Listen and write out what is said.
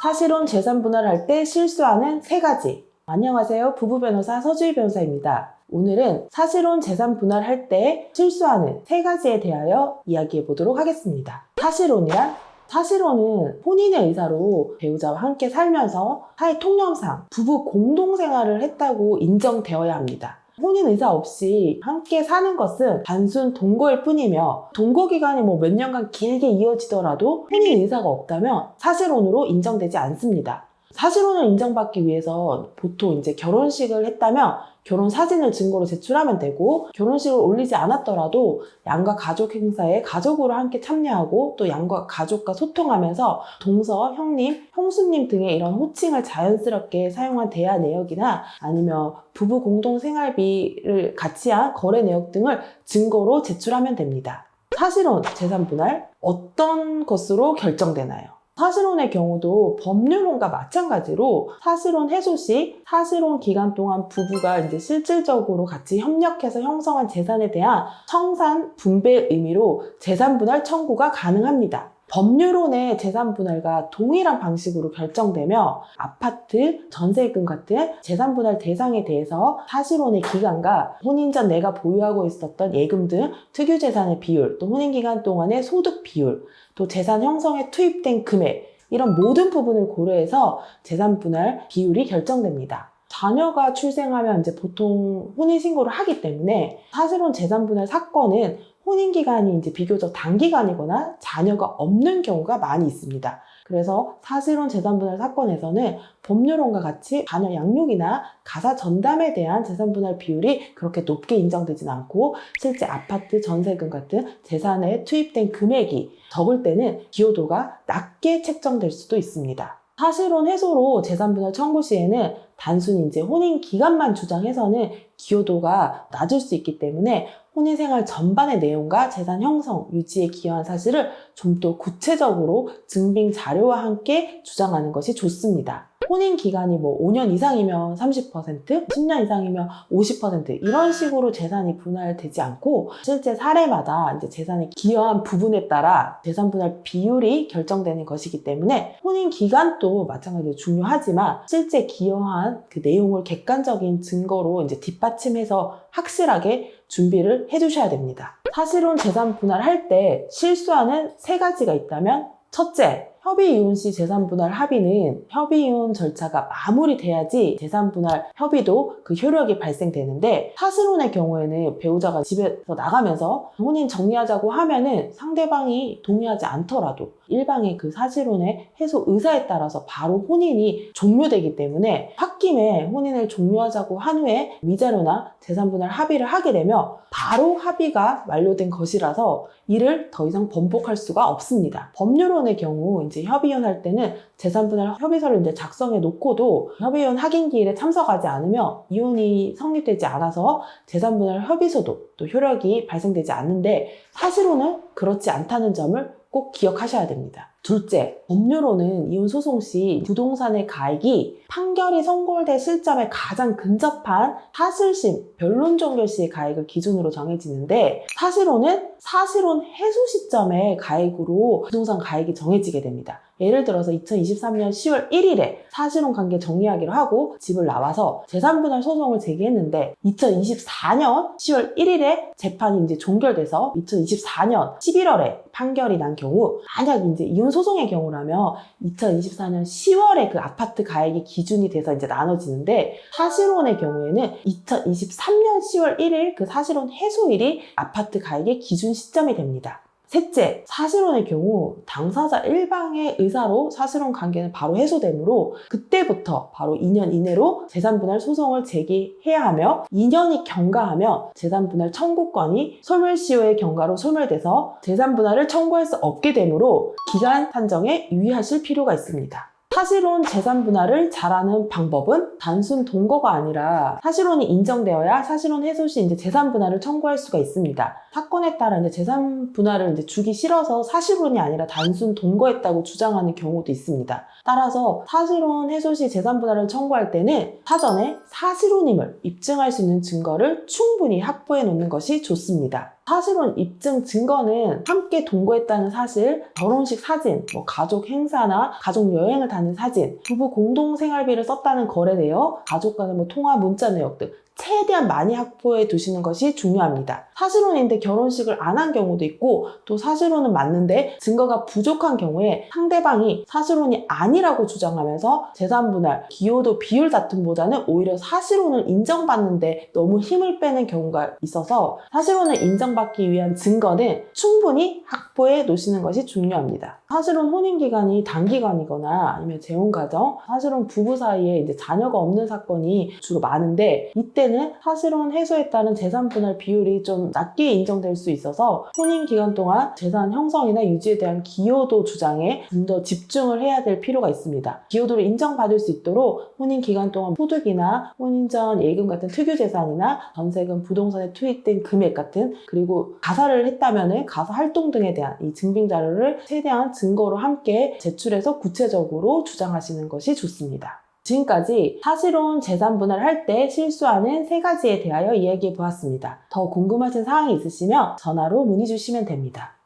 사실혼 재산 분할할 때 실수하는 세 가지. 안녕하세요. 부부 변호사 서주희 변호사입니다. 오늘은 사실혼 재산 분할할 때 실수하는 세 가지에 대하여 이야기해 보도록 하겠습니다. 사실혼이란 사실혼은 혼인의 의사로 배우자와 함께 살면서 사회 통념상 부부 공동 생활을 했다고 인정되어야 합니다. 혼인 의사 없이 함께 사는 것은 단순 동거일 뿐이며 동거 기간이 뭐 몇 년간 길게 이어지더라도 혼인 의사가 없다면 사실혼으로 인정되지 않습니다. 사실혼을 인정받기 위해서 보통 이제 결혼식을 했다면 결혼 사진을 증거로 제출하면 되고 결혼식을 올리지 않았더라도 양가 가족 행사에 가족으로 함께 참여하고 또 양가 가족과 소통하면서 동서, 형님, 형수님 등의 이런 호칭을 자연스럽게 사용한 대화 내역이나 아니면 부부 공동 생활비를 같이 한 거래 내역 등을 증거로 제출하면 됩니다. 사실혼 재산 분할 어떤 것으로 결정되나요? 사실혼의 경우도 법률혼과 마찬가지로 사실혼 해소 시 사실혼 기간 동안 부부가 이제 실질적으로 같이 협력해서 형성한 재산에 대한 청산 분배 의미로 재산 분할 청구가 가능합니다. 법률혼의 재산 분할과 동일한 방식으로 결정되며 아파트, 전세금 같은 재산 분할 대상에 대해서 사실혼의 기간과 혼인 전 내가 보유하고 있었던 예금 등 특유 재산의 비율, 또 혼인 기간 동안의 소득 비율, 또 재산 형성에 투입된 금액 이런 모든 부분을 고려해서 재산 분할 비율이 결정됩니다. 자녀가 출생하면 이제 보통 혼인 신고를 하기 때문에 사실혼 재산 분할 사건은 혼인 기간이 이제 비교적 단기간이거나 자녀가 없는 경우가 많이 있습니다. 그래서 사실혼 재산 분할 사건에서는 법률혼과 같이 자녀 양육이나 가사 전담에 대한 재산 분할 비율이 그렇게 높게 인정되진 않고 실제 아파트 전세금 같은 재산에 투입된 금액이 적을 때는 기여도가 낮게 책정될 수도 있습니다. 사실혼 해소로 재산 분할 청구 시에는 단순히 이제 혼인 기간만 주장해서는 기여도가 낮을 수 있기 때문에 혼인 생활 전반의 내용과 재산 형성, 유지에 기여한 사실을 좀 더 구체적으로 증빙 자료와 함께 주장하는 것이 좋습니다. 혼인 기간이 뭐 5년 이상이면 30%, 10년 이상이면 50% 이런 식으로 재산이 분할되지 않고 실제 사례마다 이제 재산이 기여한 부분에 따라 재산 분할 비율이 결정되는 것이기 때문에 혼인 기간도 마찬가지로 중요하지만 실제 기여한 그 내용을 객관적인 증거로 이제 뒷받침해서 확실하게 준비를 해주셔야 됩니다. 사실혼 재산 분할할 때 실수하는 세 가지가 있다면 첫째, 협의 이혼 시 재산 분할 합의는 협의 이혼 절차가 마무리돼야지 재산 분할 협의도 그 효력이 발생되는데 사실혼의 경우에는 배우자가 집에서 나가면서 혼인 정리하자고 하면은 상대방이 동의하지 않더라도 일방의 그 사실혼의 해소 의사에 따라서 바로 혼인이 종료되기 때문에 홧김에 혼인을 종료하자고 한 후에 위자료나 재산 분할 합의를 하게 되면 바로 합의가 완료된 것이라서 이를 더 이상 번복할 수가 없습니다. 법률혼의 경우 이제 협의혼 할 때는 재산 분할 협의서를 이제 작성해 놓고도 협의혼 확인 기일에 참석하지 않으면 이혼이 성립되지 않아서 재산 분할 협의서도 또 효력이 발생되지 않는데 사실혼은 그렇지 않다는 점을 꼭 기억하셔야 됩니다. 둘째, 법률로는 이혼 소송 시 부동산의 가액이 판결이 선고될 시점에 가장 근접한 사실심, 변론 종결 시의 가액을 기준으로 정해지는데 사실혼은 사실혼 해소 시점의 가액으로 부동산 가액이 정해지게 됩니다. 예를 들어서 2023년 10월 1일에 사실혼 관계 정리하기로 하고 집을 나와서 재산분할 소송을 제기했는데 2024년 10월 1일에 재판이 이제 종결돼서 2024년 11월에 판결이 난 경우 만약 이제 이혼 소송의 경우라면 2024년 10월에 그 아파트 가액이 기준이 돼서 이제 나눠지는데 사실혼의 경우에는 2023년 10월 1일 그 사실혼 해소일이 아파트 가액의 기준 시점이 됩니다. 셋째, 사실혼의 경우 당사자 일방의 의사로 사실혼 관계는 바로 해소되므로 그때부터 바로 2년 이내로 재산분할 소송을 제기해야 하며 2년이 경과하면 재산분할 청구권이 소멸시효의 경과로 소멸돼서 재산분할을 청구할 수 없게 되므로 기간 산정에 유의하실 필요가 있습니다. 사실혼 재산 분할을 잘하는 방법은 단순 동거가 아니라 사실혼이 인정되어야 사실혼 해소 시 이제 재산 분할을 청구할 수가 있습니다. 사건에 따라 이제 재산 분할을 이제 주기 싫어서 사실혼이 아니라 단순 동거했다고 주장하는 경우도 있습니다. 따라서 사실혼 해소 시 재산 분할을 청구할 때는 사전에 사실혼임을 입증할 수 있는 증거를 충분히 확보해 놓는 것이 좋습니다. 사실혼 입증 증거는 함께 동거했다는 사실, 결혼식 사진, 뭐 가족 행사나 가족 여행을 다닌 사진, 부부 공동 생활비를 썼다는 거래 내역, 가족 간의 뭐 통화 문자 내역 등 최대한 많이 확보해 두시는 것이 중요합니다. 사실혼인데 결혼식을 안 한 경우도 있고 또 사실혼은 맞는데 증거가 부족한 경우에 상대방이 사실혼이 아니라고 주장하면서 재산 분할, 기여도 비율 다툼보다는 오히려 사실혼을 인정받는데 너무 힘을 빼는 경우가 있어서 사실혼을 인정받기 위한 증거는 충분히 확보해 놓으시는 것이 중요합니다. 사실혼 혼인 기간이 단기간이거나 아니면 재혼 가정, 사실혼 부부 사이에 이제 자녀가 없는 사건이 주로 많은데 이때는 사실혼 해소에 따른 재산 분할 비율이 좀 낮게 인정될 수 있어서 혼인 기간 동안 재산 형성이나 유지에 대한 기여도 주장에 좀 더 집중을 해야 될 필요가 있습니다. 기여도를 인정받을 수 있도록 혼인 기간 동안 소득이나 혼인 전 예금 같은 특유 재산이나 전세금, 부동산에 투입된 금액 같은 그리고 가사를 했다면은 가사 활동 등에 대한 이 증빙 자료를 최대한 증거로 함께 제출해서 구체적으로 주장하시는 것이 좋습니다. 지금까지 사실혼 재산 분할을 할 때 실수하는 세 가지에 대하여 이야기해 보았습니다. 더 궁금하신 사항이 있으시면 전화로 문의 주시면 됩니다.